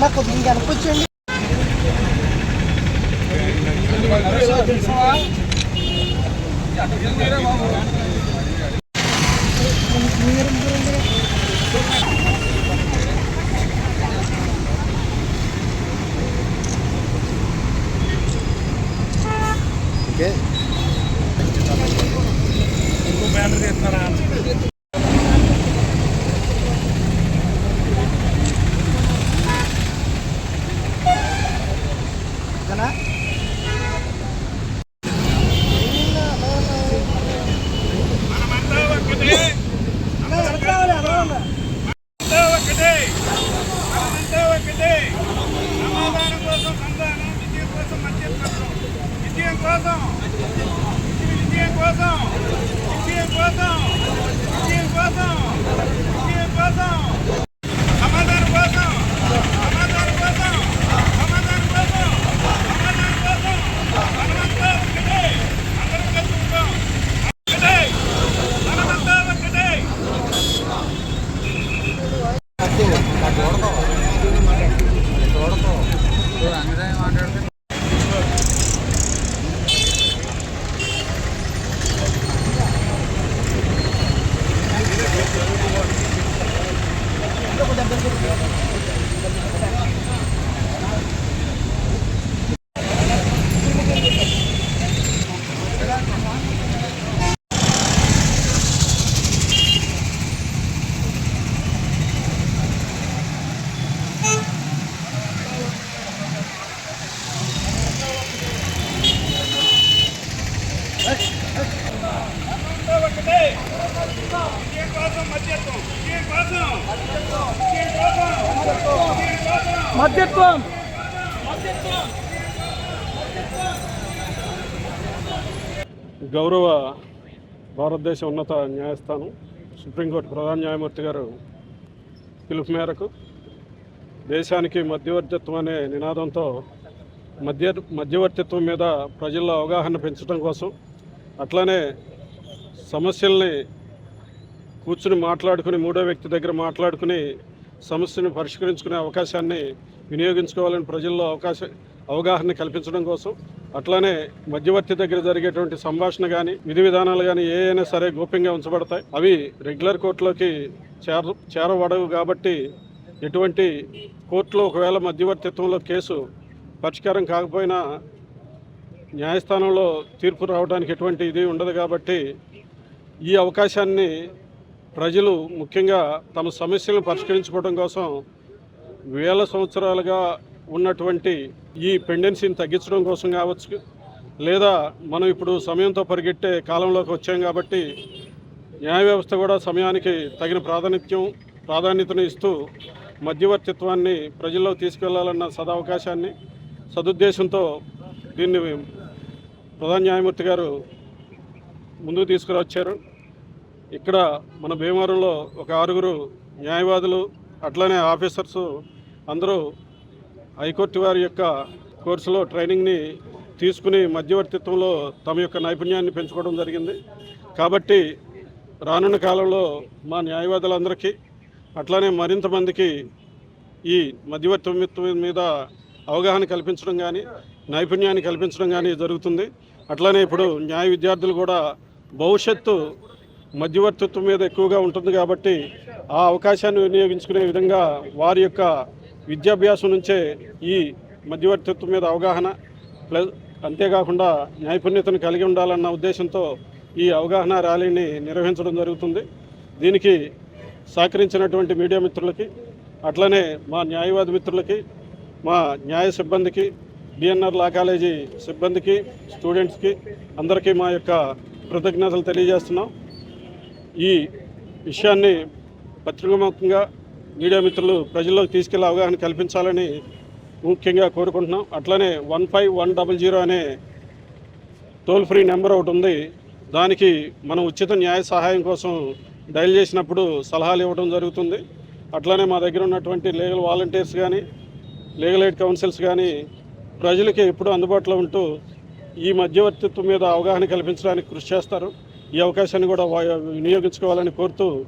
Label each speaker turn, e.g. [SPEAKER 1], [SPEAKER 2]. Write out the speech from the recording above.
[SPEAKER 1] నాకు కొద్దిగా ఇంకా వెనక్కి వచ్చేయండి
[SPEAKER 2] చేస్తారా కోసం. విజయం కోసం విజయం కోసం విజయం కోసం విజయం కోసం సమాధానం కోసం సమాధానం కోసం సమాధానం కోసం సమాధానం కోసం మనమంతా ఒకటే అందరం కలిసి ఉంటాం ఒకటే మనమంతా ఒకటే అంతా ఒకటే విజయం కోసం మధ్యత్వం.
[SPEAKER 3] గౌరవ భారతదేశ ఉన్నత న్యాయస్థానం సుప్రీంకోర్టు ప్రధాన న్యాయమూర్తి గారు పిలుపు మేరకు దేశానికి మధ్యవర్తిత్వం అనే నినాదంతో మధ్య మధ్యవర్తిత్వం మీద ప్రజల్లో అవగాహన పెంచడం కోసం అట్లనే సమస్యల్ని కూర్చుని మాట్లాడుకుని మూడో వ్యక్తి దగ్గర మాట్లాడుకుని సమస్యను పరిష్కరించుకునే అవకాశాన్ని వినియోగించుకోవాలని ప్రజల్లో అవకాశం అవగాహన కల్పించడం కోసం అట్లానే మధ్యవర్తి దగ్గర జరిగేటువంటి సంభాషణ కానీ విధి విధానాలు కానీ ఏ అయినా సరే గోప్యంగా ఉంచబడతాయి. అవి రెగ్యులర్ కోర్టులోకి చేర చేరబడవు కాబట్టి ఎటువంటి కోర్టులో ఒకవేళ మధ్యవర్తిత్వంలో కేసు పరిష్కారం కాకపోయినా న్యాయస్థానంలో తీర్పు రావడానికి ఎటువంటి ఇది ఉండదు కాబట్టి ఈ అవకాశాన్ని ప్రజలు ముఖ్యంగా తమ సమస్యలను పరిష్కరించుకోవడం కోసం వేల సంవత్సరాలుగా ఉన్నటువంటి ఈ పెండెన్సీని తగ్గించడం కోసం కావచ్చు లేదా మనం ఇప్పుడు సమయంతో పరిగెట్టే కాలంలోకి వచ్చాం కాబట్టి న్యాయ వ్యవస్థ కూడా సమయానికి తగిన ప్రాధాన్యత్యం ప్రాధాన్యతను ఇస్తూ మధ్యవర్తిత్వాన్ని ప్రజల్లో తీసుకెళ్ళాలన్న సదవకాశాన్ని సదుద్దేశంతో దీన్ని ప్రధాన న్యాయమూర్తి గారు ముందుకు తీసుకురావచ్చారు ఇక్కడ మన భీమవరంలో ఒక ఆరుగురు న్యాయవాదులు అట్లనే ఆఫీసర్స్ అందరూ హైకోర్టు వారి యొక్క కోర్సులో ట్రైనింగ్ని తీసుకుని మధ్యవర్తిత్వంలో తమ యొక్క నైపుణ్యాన్ని పెంచుకోవడం జరిగింది. కాబట్టి రానున్న కాలంలో మా న్యాయవాదులందరికీ అట్లానే మరింత మందికి ఈ మధ్యవర్తిత్వం మీద అవగాహన కల్పించడం కానీ నైపుణ్యాన్ని కల్పించడం కానీ జరుగుతుంది. అట్లానే ఇప్పుడు న్యాయ విద్యార్థులు కూడా భవిష్యత్తు మధ్యవర్తిత్వం మీద ఎక్కువగా ఉంటుంది కాబట్టి ఆ అవకాశాన్ని వినియోగించుకునే విధంగా వారి యొక్క విద్యాభ్యాసం నుంచే ఈ మధ్యవర్తిత్వం మీద అవగాహన ప్లస్ అంతేకాకుండా నైపుణ్యతను కలిగి ఉండాలన్న ఉద్దేశంతో ఈ అవగాహన ర్యాలీని నిర్వహించడం జరుగుతుంది. దీనికి సహకరించినటువంటి మీడియా మిత్రులకి అట్లనే మా న్యాయవాది మిత్రులకి మా న్యాయ సిబ్బందికి డిఎన్ఆర్ లా కాలేజీ సిబ్బందికి స్టూడెంట్స్కి అందరికీ మా యొక్క కృతజ్ఞతలు తెలియజేస్తున్నాం. ఈ విషయాన్ని పత్రికాముఖంగా మీడియా మిత్రులు ప్రజల్లోకి తీసుకెళ్ళే అవగాహన కల్పించాలని ముఖ్యంగా కోరుకుంటున్నాం. అట్లనే one five one double zero అనే టోల్ ఫ్రీ నెంబర్ ఒకటి ఉంది. దానికి మనం ఉచిత న్యాయ సహాయం కోసం డయల్ చేసినప్పుడు సలహాలు ఇవ్వడం జరుగుతుంది. అట్లానే మా దగ్గర ఉన్నటువంటి లీగల్ వాలంటీర్స్ కానీ లీగల్ ఎయిడ్ కౌన్సిల్స్ కానీ ప్రజలకి ఎప్పుడూ అందుబాటులో ఉంటూ ఈ మధ్యవర్తిత్వం మీద అవగాహన కల్పించడానికి కృషి చేస్తారు. ఈ అవకాశాన్ని కూడా వినియోగించుకోవాలని కోరుతూ